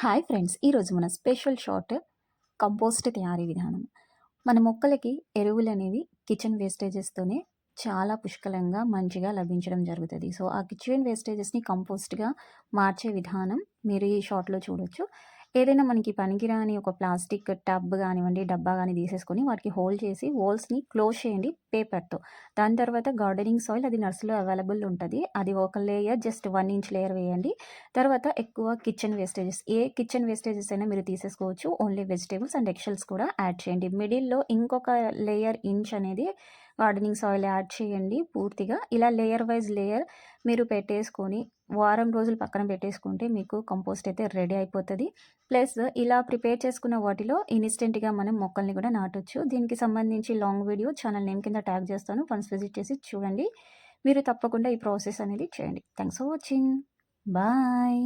Hi friends ఈరోజు మన special short compost తయారీ విధానం. మన మొక్కలకి ఎరువులు అనేవి కిచెన్ వేస్టేజెస్తోనే చాలా పుష్కలంగా మంచిగా లభించడం జరుగుతుంది. సో ఆ కిచెన్ వేస్టేజెస్ని కంపోస్ట్గా మార్చే విధానం మీరు ఈ షార్ట్లో చూడొచ్చు. ఏదైనా మనకి పనికిరాని ఒక ప్లాస్టిక్ టబ్ కానివ్వండి డబ్బా కానీ తీసేసుకొని వాటికి హోల్ చేసి హోల్స్ని క్లోజ్ చేయండి పేపర్తో. దాని తర్వాత గార్డెనింగ్ సాయిల్ అది నర్సులో అవైలబుల్ ఉంటుంది. అది ఒక layer just one inch layer వేయండి. తర్వాత ఎక్కువ కిచెన్ వేస్టేజెస్ ఏ కిచెన్ వేస్టేజెస్ అయినా మీరు తీసేసుకోవచ్చు. ఓన్లీ వెజిటేబుల్స్ అండ్ ఎక్షల్స్ కూడా యాడ్ చేయండి. మిడిల్లో ఇంకొక లేయర్ ఇంచ్ అనేది గార్డెనింగ్ సాయిల్ యాడ్ చేయండి పూర్తిగా. ఇలా లేయర్ వైజ్ లేయర్ మీరు పెట్టేసుకొని వారం రోజులు పక్కన పెట్టేసుకుంటే మీకు కంపోస్ట్ అయితే రెడీ అయిపోతుంది. ప్లస్ ఇలా ప్రిపేర్ చేసుకున్న వాటిలో ఇన్స్టెంట్గా మనం మొక్కల్ని కూడా నాటొచ్చు. దీనికి సంబంధించి లాంగ్ వీడియో ఛానల్ నేమ్ కింద ట్యాగ్ చేస్తాను. వన్స్ విజిట్ చేసి చూడండి. మీరు తప్పకుండా ఈ ప్రాసెస్ అనేది చేయండి. Thanks for watching. బాయ్.